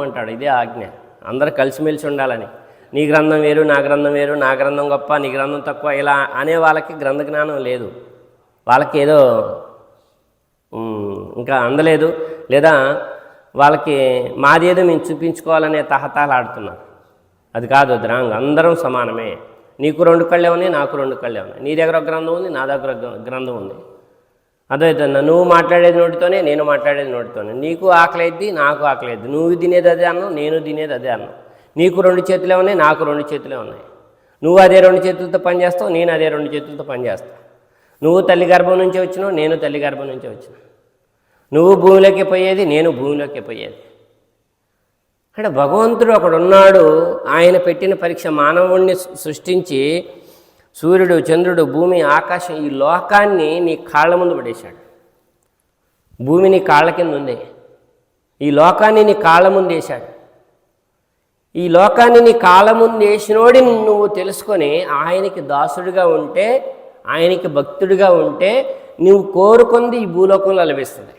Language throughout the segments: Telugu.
అంటాడు ఇదే ఆజ్ఞ. అందరూ కలిసిమెలిసి ఉండాలని. నీ గ్రంథం వేరు నా గ్రంథం వేరు నా గ్రంథం గొప్ప నీ గ్రంథం తక్కువ ఇలా అనే వాళ్ళకి గ్రంథ జ్ఞానం లేదు. వాళ్ళకి ఏదో ఇంకా అందలేదు. లేదా వాళ్ళకి మాదేదో మేము చూపించుకోవాలనే తహతాలాడుతున్నారు అది కాదు ద్రాంగ్ అందరం సమానమే. నీకు రెండు కళ్ళే ఉన్నాయి నాకు రెండు కళ్ళే ఉన్నాయి. నీ దగ్గర ఒక గ్రంథం ఉంది నా దగ్గర ఒక గ్రంథం ఉంది. అర్థమవుతుందా నువ్వు మాట్లాడేది నోటితోనే నేను మాట్లాడేది నోటితోనే. నీకు ఆకలి అయింది నాకు ఆకలి అయింది నువ్వు తినేది అదే అన్నావు నేను తినేది అదే అన్నావు నీకు రెండు చేతులే ఉన్నాయి నాకు రెండు చేతులే ఉన్నాయి. నువ్వు అదే రెండు చేతులతో పని చేస్తావు నేను అదే రెండు చేతులతో పని చేస్తాను. నువ్వు తల్లి గర్భం నుంచి వచ్చినావు నేను తల్లి గర్భం నుంచి వచ్చిన. నువ్వు భూమిలోకి పోయేది నేను భూమిలోకి పోయేది. అంటే భగవంతుడు ఒకడు ఉన్నాడు ఆయన పెట్టిన పరీక్ష మానవుణ్ణి సృష్టించి సూర్యుడు చంద్రుడు భూమి ఆకాశం ఈ లోకాన్ని నీ కాళ్ళ ముందు పడేశాడు. భూమి నీ కాళ్ళ కింద ఉంది. ఈ లోకాన్ని నీ కాళ్ళ ముందు వేశాడు. ఈ లోకాన్ని నీ కాళ్ళ ముందు వేసినోడి నువ్వు తెలుసుకొని ఆయనకి దాసుడిగా ఉంటే ఆయనకి భక్తుడిగా ఉంటే నువ్వు కోరుకుంది ఈ భూలోకంలో లభిస్తుంది.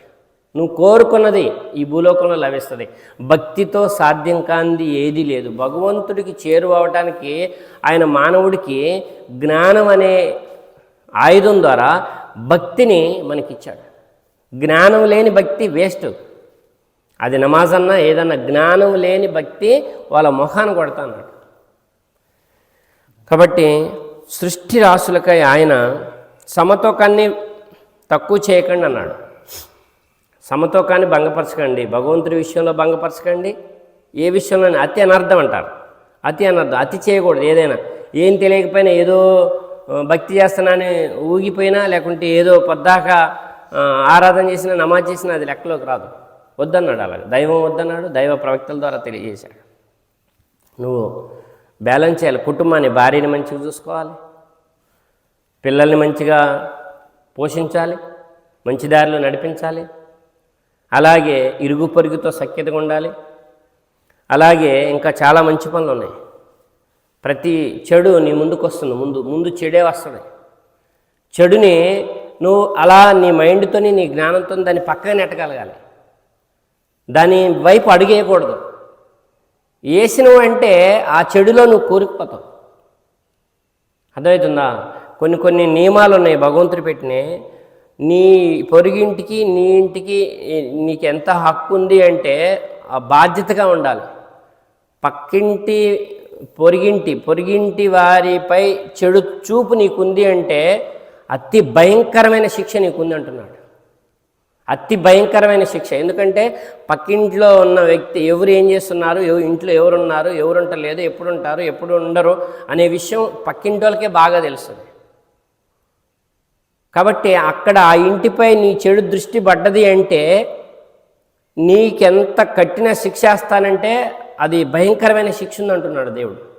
నువ్వు కోరుకున్నది ఈ భూలోకంలో లభిస్తుంది. భక్తితో సాధ్యం కానిది ఏదీ లేదు. భగవంతుడికి చేరువవటానికి ఆయన మానవుడికి జ్ఞానం అనే ఆయుధం ద్వారా భక్తిని మనకిచ్చాడు. జ్ఞానం లేని భక్తి వేస్ట్. అది నమాజ్ అన్నా ఏదన్నా జ్ఞానం లేని భక్తి వాళ్ళ మొహాన్ని కొడతాను కాబట్టి సృష్టి రాసులకై ఆయన సమతోకాన్ని తక్కువ చేయకండి అన్నాడు. సమతూకాన్ని భంగపరచకండి. భగవంతుడి విషయంలో భంగపరచకండి. ఏ విషయంలో అతి అనర్థం అంటారు. అతి అనర్థం అతి చేయకూడదు. ఏదైనా ఏం తెలియకపోయినా ఏదో భక్తి చేస్తున్నానని ఊగిపోయినా లేకుంటే ఏదో పొద్దాక ఆరాధన చేసినా నమాజ్ చేసినా అది లెక్కలోకి రాదు. వద్దన్నాడు అలాగే. దైవం వద్దన్నాడు దైవ ప్రవక్తల ద్వారా తెలియజేశాడు. నువ్వు బ్యాలెన్స్ చేయాలి. కుటుంబాన్ని భార్యని మంచిగా చూసుకోవాలి. పిల్లల్ని మంచిగా పోషించాలి. మంచి దారిలో నడిపించాలి. అలాగే ఇరుగు పొరుగుతో సఖ్యతగా ఉండాలి అలాగే ఇంకా చాలా మంచి పనులు ఉన్నాయి. ప్రతి చెడు నీ ముందుకు వస్తుంది. ముందు ముందు చెడే వస్తుంది. చెడుని నువ్వు అలా నీ మైండ్తోని నీ జ్ఞానంతో దాన్ని పక్కగా నెట్టగలగాలి. దాని వైపు అడుగేయకూడదు. వేసినవు అంటే ఆ చెడులో నువ్వు కూరుకుపోతావు. అర్థమవుతుందా? కొన్ని కొన్ని నియమాలు ఉన్నాయి. భగవంతుడు పెట్టినాయి నీ పొరుగింటికి నీ ఇంటికి నీకు ఎంత హక్కు ఉంది అంటే ఆ బాధ్యతగా ఉండాలి. పక్కింటి పొరిగింటి పొరిగింటి వారిపై చెడు చూపు నీకుంది అంటే అతి భయంకరమైన శిక్ష నీకుంది అంటున్నాడు. అతి భయంకరమైన శిక్ష. ఎందుకంటే పక్కింట్లో ఉన్న వ్యక్తి ఎవరు ఏం చేస్తున్నారు ఇంట్లో ఎవరు ఉన్నారు ఎవరు ఎప్పుడు ఉంటారు ఎప్పుడు ఉండరు అనే విషయం పక్కింటి వాళ్ళకే బాగా తెలుస్తుంది. కాబట్టి అక్కడ ఆ ఇంటిపై నీ చెడు దృష్టి పడ్డది అంటే నీకెంత కఠిన శిక్ష వేస్తానంటే అది భయంకరమైన శిక్ష ఉంది అంటున్నాడు దేవుడు.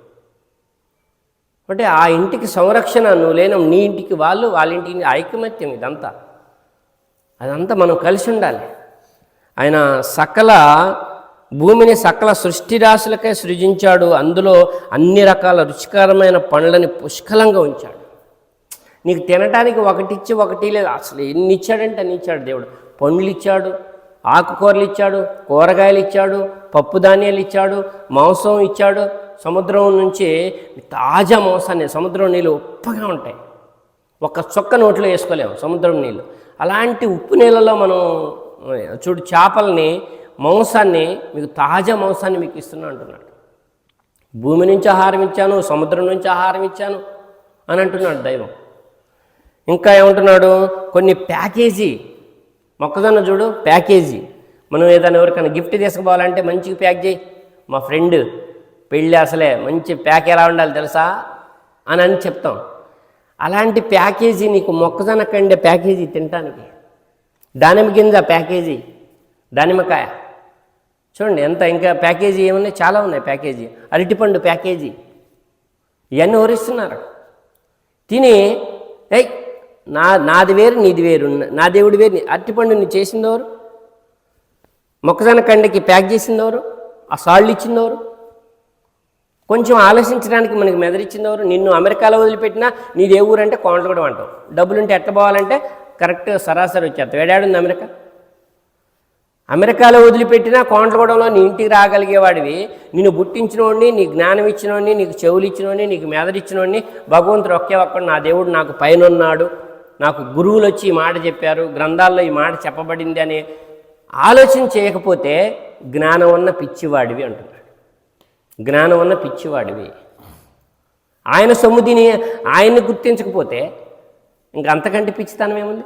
అంటే ఆ ఇంటికి సంరక్షణ నువ్వు లేను నీ ఇంటికి వాళ్ళు వాళ్ళ ఇంటికి ఐకమత్యం ఇదంతా. అదంతా మనం కలిసి ఉండాలి. ఆయన సకల భూమిని సకల సృష్టి రాశులకే సృజించాడు. అందులో అన్ని రకాల రుచికరమైన పనులని పుష్కలంగా ఉంచాడు. నీకు తినటానికి ఒకటి ఇచ్చి ఒకటి లేదు. అసలు ఎన్ని ఇచ్చాడంటే అన్ని ఇచ్చాడు దేవుడు. పండ్లు ఇచ్చాడు ఆకుకూరలు ఇచ్చాడు కూరగాయలు ఇచ్చాడు పప్పు ధాన్యాలు ఇచ్చాడు మాంసం ఇచ్చాడు. సముద్రం నుంచి తాజా మాంసాన్ని సముద్రం నీళ్ళు ఉప్పగా ఉంటాయి. ఒక చొక్క నోట్లో వేసుకోలేము సముద్రం నీళ్ళు. అలాంటి ఉప్పు నీళ్ళలో మనం చూడు చేపల్ని మాంసాన్ని మీకు తాజా మాంసాన్ని మీకు ఇస్తున్నా అంటున్నాడు. భూమి నుంచి ఆహారం ఇచ్చాను సముద్రం నుంచి ఆహారం ఇచ్చాను అని అంటున్నాడు దైవం. ఇంకా ఏమంటున్నాడు? కొన్ని ప్యాకేజీ. మొక్కజొన్న చూడు ప్యాకేజీ. మనం ఏదైనా ఎవరికైనా గిఫ్ట్ తీసుకుపోవాలంటే మంచిగా ప్యాక్ చేయి. మా ఫ్రెండ్ పెళ్ళి అసలే మంచి ప్యాక్ ఎలా ఉండాలి తెలుసా? అని అని చెప్తాం. అలాంటి ప్యాకేజీ నీకు మొక్కజొన్న కండే ప్యాకేజీ తినటానికి. దానిమ్మ గింజ ప్యాకేజీ. దానిమ్మకాయ. చూడండి ఎంత ఇంకా ప్యాకేజీ ఏమున్నాయి? చాలా ఉన్నాయి ప్యాకేజీ. అరటిపండు ప్యాకేజీ. ఇవన్నీ వరిస్తున్నారు తిని ఏయ్ నా నాది వేరు నీది వేరు. నా దేవుడు వేరు. అరటిపండుని అరటిపండు నీ చేసిందెవరు? మొక్కజొన్న కండకి ప్యాక్ చేసిందెవరు? ఆ సాళ్ళు ఇచ్చిందెవరు? కొంచెం ఆలోచించడానికి మనకి మెదరిచ్చిందెవరు నిన్ను అమెరికాలో వదిలిపెట్టినా నీది ఏ ఊరంటే కోంటగూడెం అంటావు. డబ్బులుంటే ఎట్ట పోవాలంటే కరెక్ట్ సరాసరి వచ్చేస్తావు. ఏడాడుంది అమెరికా? అమెరికాలో వదిలిపెట్టినా కోంట్లగూడెంలో నీ ఇంటికి రాగలిగేవాడివి. నిన్ను పుట్టించినోడిని నీ జ్ఞానం ఇచ్చినోడిని నీకు చెవులు ఇచ్చినోడిని నీకు మెదడిచ్చినోడిని భగవంతుడు ఒకే ఒక్కడు. నా దేవుడు నాకు పైన ఉన్నాడు నాకు గురువులు వచ్చి ఈ మాట చెప్పారు గ్రంథాల్లో ఈ మాట చెప్పబడింది అనే ఆలోచన చేయకపోతే జ్ఞానం ఉన్న పిచ్చివాడివి అంటున్నాడు. జ్ఞానం ఉన్న పిచ్చివాడివి. ఆయన సొమ్ము తిని ఆయన్ని గుర్తించకపోతే ఇంక అంతకంటే పిచ్చితనం ఏముంది?